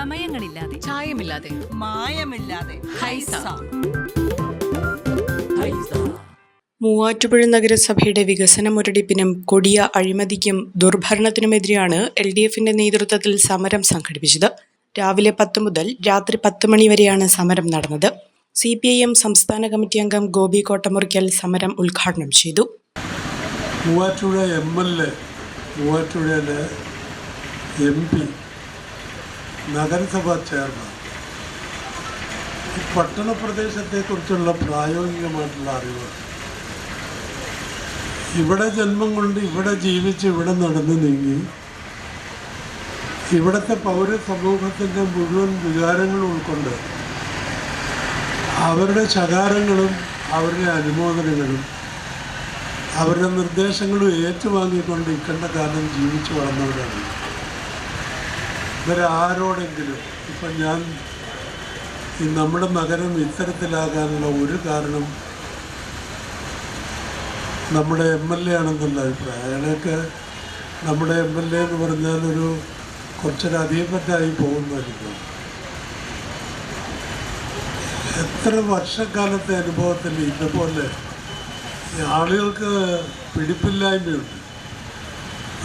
ചമയങ്ങളില്ലാതെ ചായമില്ലാതെ. മായമില്ലാതെ. ഹൈസ. മൂവാറ്റുപുഴ നഗരസഭയുടെ വികസന മുരടിപ്പിനും കൊടിയ അഴിമതിക്കും ദുർഭരണത്തിനുമെതിരെയാണ് എൽ ഡി എഫിന്റെ നേതൃത്വത്തിൽ സമരം സംഘടിപ്പിച്ചത്. രാവിലെ പത്ത് മുതൽ രാത്രി പത്ത് മണി വരെയാണ് സമരം നടന്നത്. സി പി ഐ എം സംസ്ഥാന കമ്മിറ്റി അംഗം ഗോപി കോട്ടമുറിക്കൽ സമരം ഉദ്ഘാടനം ചെയ്തു. മൂവാറ്റുപുഴ എം എൽ എ മൂവാറ്റുപുഴയിലെ എം പി നഗരസഭാ ചെയർമാൻ. പട്ടണ പ്രദേശത്തെക്കുറിച്ചുള്ള പ്രായോഗികമായിട്ടുള്ള അറിവ്. ഇവിടെ ജന്മം കൊണ്ട് ഇവിടെ ജീവിച്ച് ഇവിടെ നടന്നു നീങ്ങി. ഇവിടുത്തെ പൗര സമൂഹത്തിന്റെ മുഴുവൻ വികാരങ്ങളും ഉൾക്കൊണ്ട് അവരുടെ ശകാരങ്ങളും അവരുടെ അനുമോദനങ്ങളും അവരുടെ നിർദ്ദേശങ്ങളും ഏറ്റുവാങ്ങിക്കൊണ്ട് ഇക്കണ്ട കാലം ജീവിച്ചു വളർന്നവരാണ്. ഇവരാരോടെങ്കിലും ഇപ്പം ഞാൻ നമ്മുടെ നഗരം ഇത്തരത്തിലാകാനുള്ള ഒരു കാരണം നമ്മുടെ എം എൽ എ ആണെന്നുള്ള അഭിപ്രായം. അയാളൊക്കെ നമ്മുടെ എം എൽ എ എന്ന് പറഞ്ഞാൽ ഒരു കുറച്ചൊരു അധികപ്പറ്റായി പോകുന്നതായിരിക്കും. എത്ര വർഷക്കാലത്തെ അനുഭവത്തിൽ ഇതുപോലെ ആളുകൾക്ക് പിടിപ്പില്ലായ്മയുണ്ട്.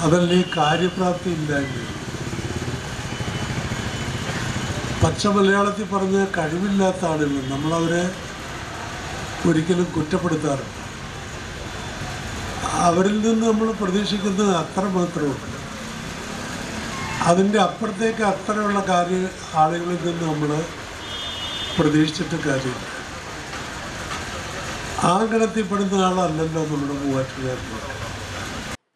അതല്ല ഈ കാര്യപ്രാപ്തി ഇല്ലായ്മയുണ്ട്. പച്ച മലയാളത്തിൽ പറഞ്ഞ കഴിവില്ലാത്ത ആളുകൾ നമ്മളവരെ ഒരിക്കലും കുറ്റപ്പെടുത്താറുണ്ട് അവരിൽ നിന്ന് നമ്മൾ പ്രതീക്ഷിക്കുന്നത് അത്ര മാത്രമുണ്ട് അതിന്റെ അപ്പുറത്തേക്ക് അത്രയുള്ള കാര്യ ആളുകളിൽ നിന്ന് നമ്മൾ പ്രതീക്ഷിച്ചിട്ട് കാര്യമില്ല. ആ ഗണത്തിൽപ്പെടുന്ന ആളല്ലല്ലോ നമ്മുടെ മൂവാറ്റുകാരൻ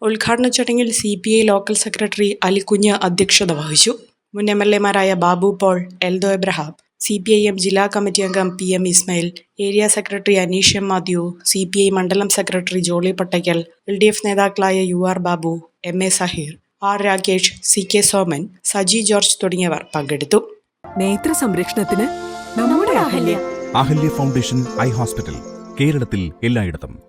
ഉദ്ഘാടന ചടങ്ങിൽ C P I local secretary Alikunju അധ്യക്ഷത വഹിച്ചു. മുൻ M L എമാരായ Babu Paul Eldho Abraham C P I M ജില്ലാ കമ്മിറ്റി അംഗം P M Ismail area secretary Aneesh M Mathew C P I മണ്ഡലം secretary Jolly Pattaykkal L D F നേതാക്കളായ U R Babu M A Saheer R Rakesh C K Soman Saji George തുടങ്ങിയവർ പങ്കെടുത്തു. നേത്ര സംരക്ഷണത്തിന് നമ്മുടെ Ahalya. Ahalya foundation eye hospital കേരളത്തിൽ എല്ലായിടത്തും.